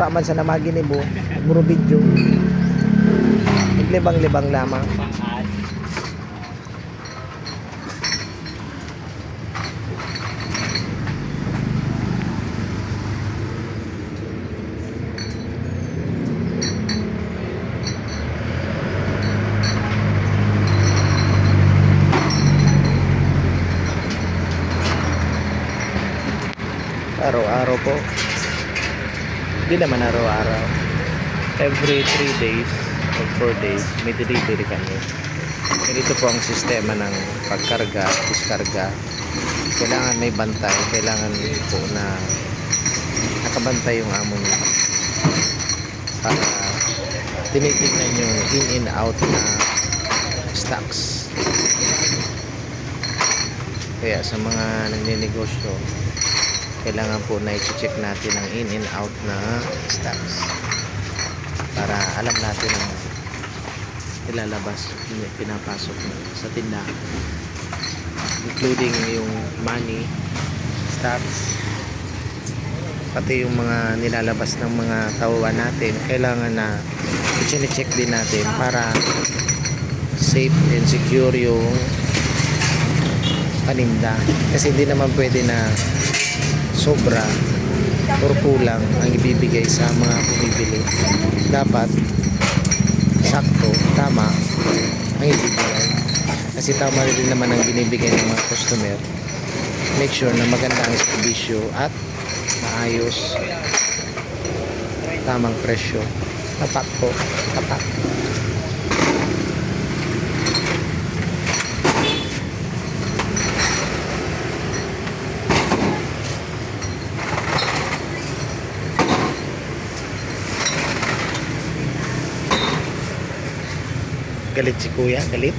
mura man sa namagi ni Bo. Muro video. Naglibang-libang lamang. Araw-araw po. Hindi naman araw-araw. Every 3 days or 4 days, may delivery kami. Ganito po ang sistema ng pagkarga, diskarga. Kailangan may bantay, kailangan po na nakabantay yung amo niyo. Para tinitignan yung in and out na stocks. Kaya sa mga nagninegosyo, kailangan po na i-check natin ang in and out na stocks. Para alam natin ang ilalabas pinapasok sa tindahan. Including yung money stocks pati yung mga nilalabas ng mga tauhan natin. Kailangan na i-check din natin para safe and secure yung paninda. Kasi hindi naman pwede na sobra or kulang ang ibibigay sa mga bumibili. Dapat sakto, tama ang ibibigay. Kasi tama rin naman ang binibigay ng mga customer. Make sure na maganda ang servisyo at maayos. Tamang presyo. Tapat po, tapat galit si kuya, galit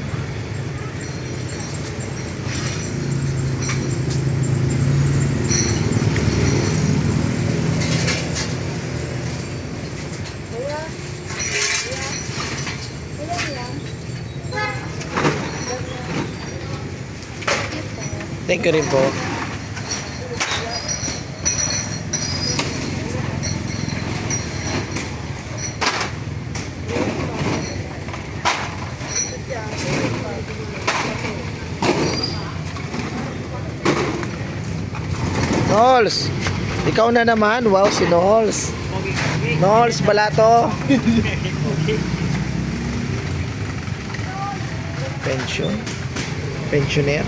Thank you rin po. Nols, ikaw na naman. Wow, si Nols. Nols, balato. Pension. Pensioner.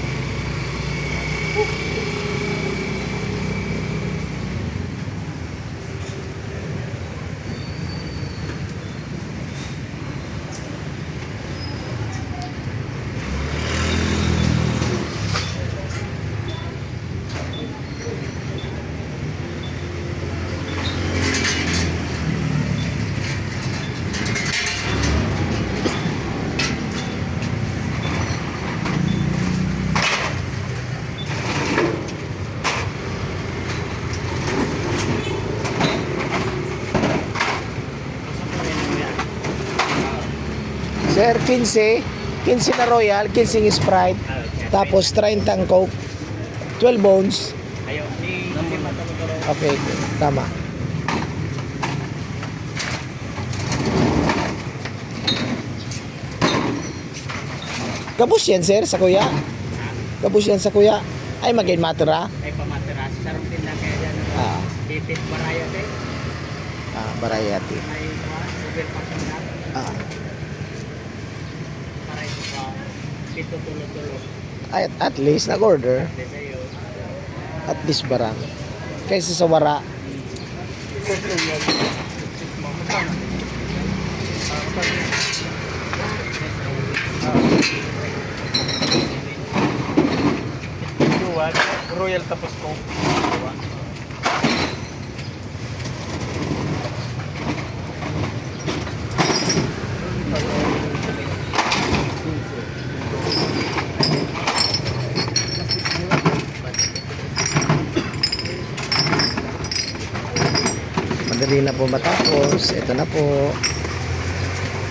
Sir, 15. 15 na Royal, 15 Sprite. Tapos 30 ang Coke. 12 bones. Okay, tama. Kabus yan, sir, sa kuya. Kabus yan sa kuya. Ay, maging matera. Ay pamatras. Sarong din lang kaya dyan. Ah, baraya din. ah, barayati. Ay, super. Ah, Para ito pa. At, at least, nag-order. At least barang. Kaysa sa wara. Royal tapos ko. Madali na po matapos. Ito na po.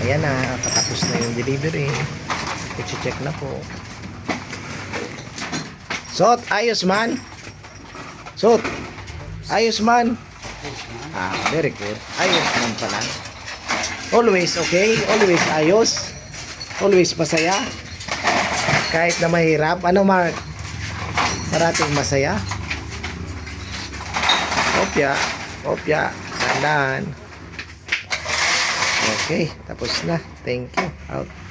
Ayan na. Patapos na yung delivery. I-check na po. Sot, ayos man. Sot, ayos man. Ah, very good. Ayos naman pala. Always okay? Always ayos? Always masaya? Kahit na mahirap? Ano, Mark? Parating masaya? Opya. Opya. Sandaan. Okay, tapos na. Thank you. Out.